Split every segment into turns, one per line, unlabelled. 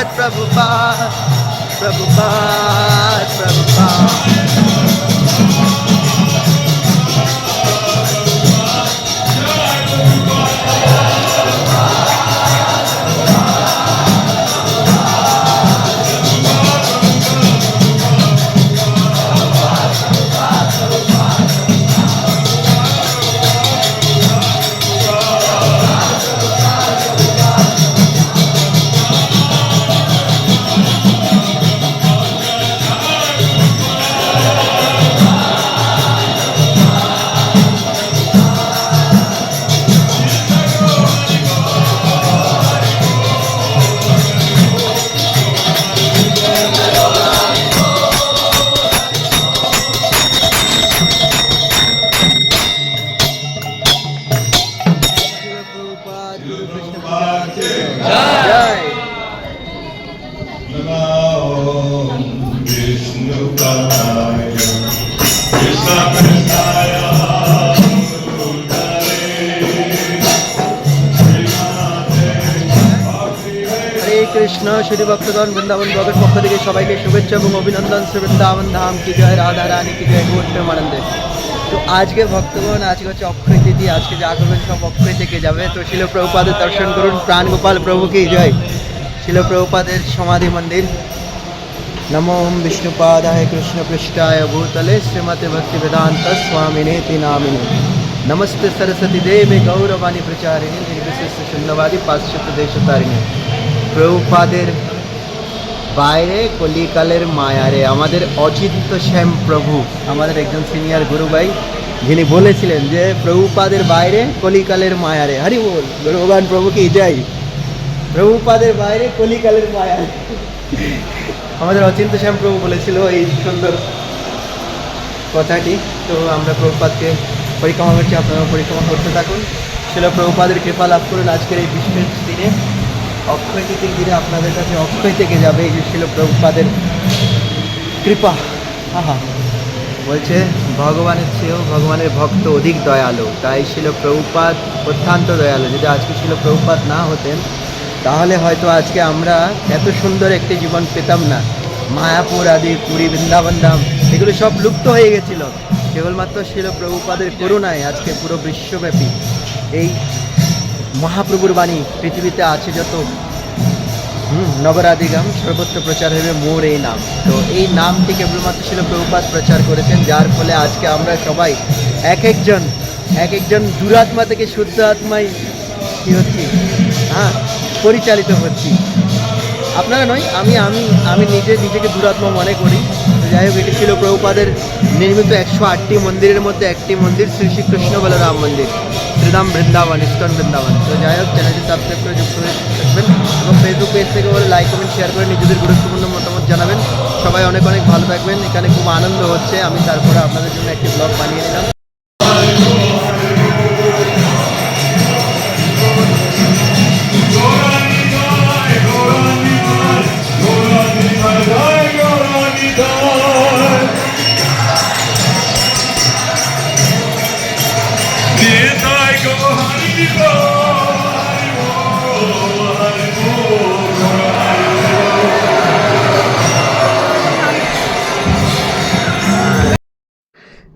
Prabhupada, Prabhupada, Prabhupada. Krishna Shri ভক্তগণ, বৃন্দাবন ব্লগের পক্ষ থেকে সবাইকে শুভেচ্ছা এবং অভিনন্দন। শ্রী বৃন্দাবন ধাম, কি জয় রাধা রানী, কি জয় গোট প্রেমানন্দে তো আজকে ভক্তগণ, আজকে হচ্ছে অক্ষয় তিথি আজকে যা করবেন সব অক্ষয় থেকে যাবে। তো শিল প্রভুপাদের দর্শন করুন। প্রাণ গোপাল প্রভু, কি জয়। শিল প্রভুপাদের সমাধি মন্দির। নমো ওম বিষ্ণুপাদায় কৃষ্ণ পৃষ্ঠায় ভূতলে শ্রীমতে ভক্তি বেদান্ত স্বামিনে নামিনে নমস্তে সরস্বতী দেবে গৌরবাণী প্রচারিণী, নির্বিশেষ শূন্যবাদী পাশ্চাত্য দেশতারিণী। প্রভুপাদের বাইরে কলিকালের মায়ারে। আমাদের অচিন্ত শ্যাম প্রভু, আমাদের একজন সিনিয়র গুরু ভাই যিনি বলেছিলেন যে প্রভুপাদের বাইরে কলিকালের মায়ারে। হরি বল, ভগবান প্রভু কি যাই প্রভুপাদের বাইরে কলিকালের মায়ারে। আমাদের অচিন্ত শ্যাম প্রভু বলেছিল এই সুন্দর কথাটি। তো আমরা প্রভুপাদকে পরিক্রমা করছি আপনারা পরিক্রমা করতে থাকুন। ছিল প্রভুপাদের কৃপা লাভ করুন আজকের এই বিশেষ দিনে। অক্ষয় তিথির দিনে আপনাদের কাছে অক্ষয় থেকে যাবে, এই যে ছিল প্রভুপাদের কৃপা। আহা। বলছে, ভগবানের চেয়েও ভগবানের ভক্ত অধিক দয়ালু। তাই ছিল প্রভুপাদ অত্যন্ত দয়ালু। যদি আজকে ছিল প্রভুপাদ না হতেন, তাহলে হয়তো আজকে আমরা এত সুন্দর একটি জীবন পেতাম না। মায়াপুর আদি, পুরী বৃন্দাবন ধাম এগুলো সব লুপ্ত হয়ে গেছিল। কেবলমাত্র ছিল প্রভুপাদের করুণায় আজকে পুরো বিশ্বব্যাপী। এই মহাপ্রভুর বাণী পৃথিবীতে আছে যত। হুম নগরাদিগাম সর্বত্র প্রচার হবে মোর এই নাম। তো এই নামটি কেবলমাত্র ছিল প্রভুপাত প্রচার করেছেন, যার ফলে আজকে আমরা সবাই এক একজন এক একজন দুরাত্মা থেকে শুদ্ধ আত্মায় কী হচ্ছি? হ্যাঁ পরিচালিত হচ্ছি। আপনারা নয়, আমি আমি আমি নিজে নিজেকে দুরাত্মা মনে করি। যাই হোক, এটি ছিল প্রভুপাদের নির্মিত একশো আটটি মন্দিরের মধ্যে একটি মন্দির, শ্রী শ্রীকৃষ্ণ বলরাম মন্দির শ্রীরাম বৃন্দাবন, ইস্কন বৃন্দাবন। তো যাই হোক, চ্যানেলটি সাবস্ক্রাইব করে যুক্ত হয়ে থাকবেন এবং ফেসবুক পেজ থেকে বলে লাইক কমেন্ট শেয়ার করে নিজেদের গুরুত্বপূর্ণ মতামত জানাবেন। সবাই অনেক অনেক ভালো থাকবেন। এখানে খুব আনন্দ হচ্ছে। আমি তারপরে আপনাদের জন্য একটি ব্লগ বানিয়ে নিলাম।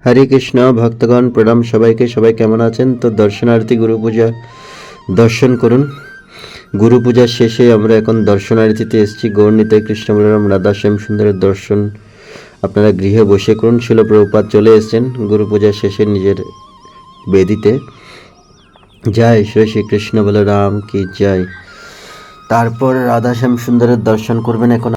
হরে কৃষ্ণ, ভক্তগণ, প্রণাম সবাইকে। সবাই কেমন আছেন? তো দর্শনার্থী গুরু পূজা, দর্শন করুন। গুরু পূজার শেষে আমরা এখন দর্শনার্থীতে এসেছি। গৌরনীতায় কৃষ্ণ বলরাম, রাধা শ্যাম সুন্দরের দর্শন আপনারা গৃহে বসে করুন। শিল প্রভুপাত চলে এসেছেন গুরু পূজার শেষে নিজের বেদিতে। জয় শ্রী শ্রীকৃষ্ণ বলরাম কি জয়। তারপর রাধা শ্যাম সুন্দরের দর্শন করবেন এখন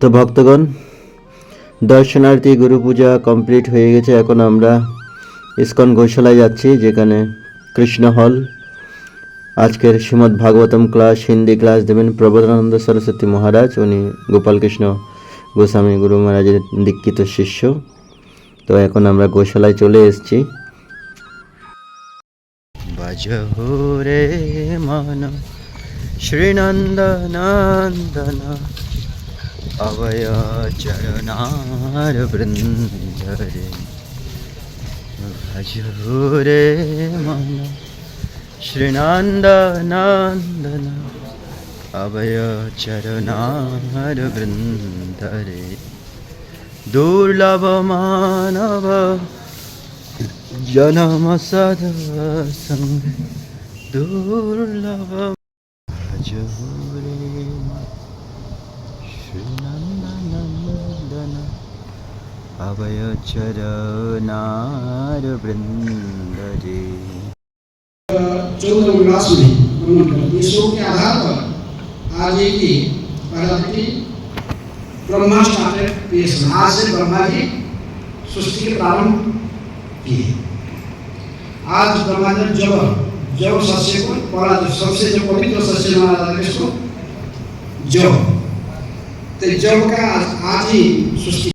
তো ভক্তগণ, দর্শনার্থী গুরু পূজা কমপ্লিট হয়ে গেছে। এখন আমরা ইস্কন গৌশালায় যাচ্ছি, যেখানে কৃষ্ণ হল। আজকের শ্রীমদ্ ভাগবতম ক্লাস, হিন্দি ক্লাস দেবেন প্রবোধানন্দ সরস্বতী মহারাজ। উনি গোপাল কৃষ্ণ গোস্বামী গুরু মহারাজের দীক্ষিত শিষ্য। তো এখন আমরা গোশালায় চলে এসেছি। বাজহো রে মন, শ্রীনন্দনন্দন। अवय चरणार वृंद रे भज रे मन, श्रीनन्दनन्दन। अवय चरणार वृंद रे दुर्लभ मानव जनम सदसङ्ग दुर्लभ भज रे मन। श्रीनन्दनन्दन अभयचरनारवृन्दरे
चौदह विलास उन्होंने श्लोक के आधार पर आज एक ही प्रजापति ब्रह्मा स्टार्टेड क्रिएशन तो आज से ब्रह्मा जी सृष्टि के प्रारंभ किए आज ब्रह्मा जी जब जब सस्य को, पहला सबसे जो पवित्र सस्य माना जाता है इसको जब। ते जग का आजही सृष्टी